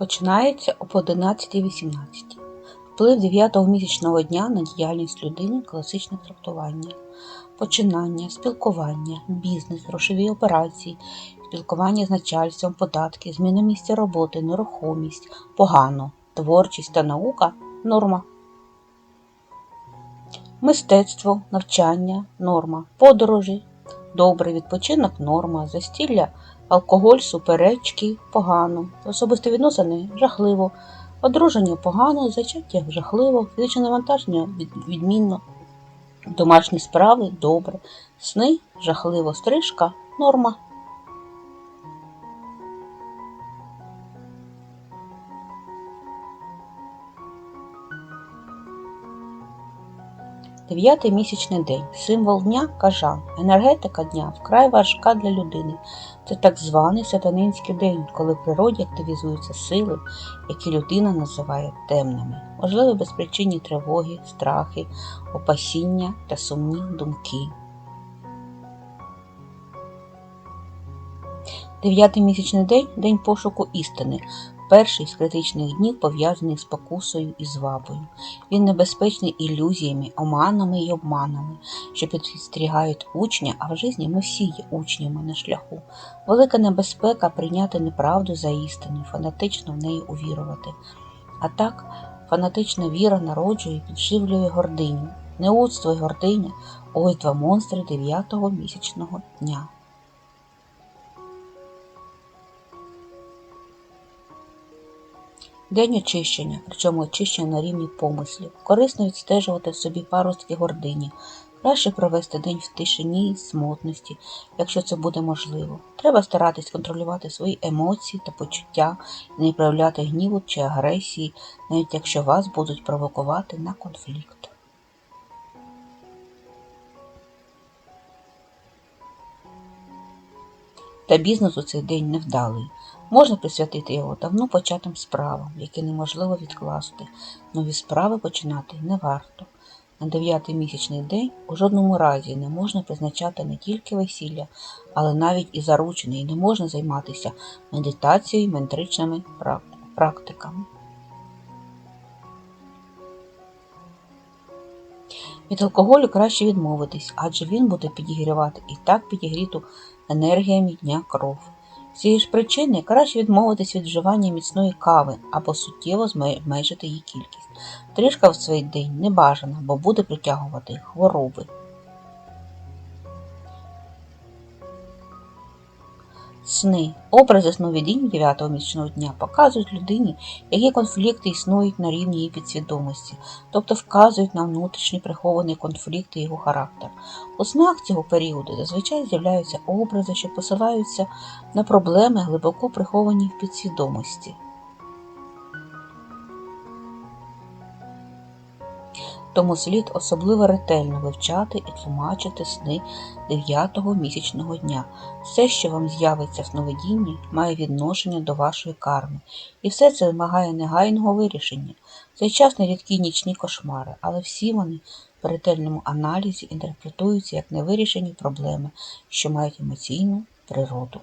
Починається об 11.18. Вплив 9-го місячного дня на діяльність людини класичне трактування, починання, спілкування, бізнес, грошові операції, спілкування з начальством, податки, зміна місця роботи, нерухомість, погано, творчість та наука норма. Мистецтво, навчання, норма, подорожі, добрий відпочинок, норма, застілля, алкоголь, суперечки, погано, особисті відносини жахливо, одруження погано, зачаття жахливо, фізичне навантаження відмінно, домашні справи добре, сни жахливо, стрижка норма. Дев'ятий місячний день. Символ дня кажан. Енергетика дня вкрай важка для людини. Це так званий сатанинський день, коли в природі активізуються сили, які людина називає темними. Можливі безпричинні тривоги, страхи, опасіння та сумні думки. Дев'ятий місячний день день пошуку істини. Перший з критичних днів пов'язаний з покусою і звабою. Він небезпечний ілюзіями, оманами і обманами, що підстерігають учня, а в житті ми всі є учнями на шляху. Велика небезпека прийняти неправду за істину, фанатично в неї увірувати. А так, фанатична віра народжує і підживлює гординю. Неудство і гординя ось два монстри дев'ятого місячного дня. День очищення, причому очищення на рівні помислів. Корисно відстежувати в собі паростки гордині. Краще провести день в тишині і самотності, якщо це буде можливо. Треба старатись контролювати свої емоції та почуття і не проявляти гніву чи агресії, навіть якщо вас будуть провокувати на конфлікт. Та бізнес у цей день невдалий. Можна присвятити його давно початим справам, які неможливо відкласти. Нові справи починати не варто. На дев'ятий місячний день у жодному разі не можна призначати не тільки весілля, але навіть і заручений, не можна займатися медитацією і ментричними практиками. Від алкоголю краще відмовитись, адже він буде підігрівати і так підігріту енергіями дня кров. Цієї ж причини краще відмовитись від вживання міцної кави або суттєво зменшити її кількість. Трішка в свій день не бажана, бо буде притягувати хвороби. Сни. Образи сновидінь 9 місячного дня показують людині, які конфлікти існують на рівні її підсвідомості, тобто вказують на внутрішні приховані конфлікти його характер. У снах цього періоду зазвичай з'являються образи, що посилаються на проблеми, глибоко приховані в підсвідомості. Тому слід особливо ретельно вивчати і тлумачити сни 9-го місячного дня. Все, що вам з'явиться в сновидінні, має відношення до вашої карми, і все це вимагає негайного вирішення. Цей час нерідкі нічні кошмари, але всі вони в ретельному аналізі інтерпретуються як невирішені проблеми, що мають емоційну природу.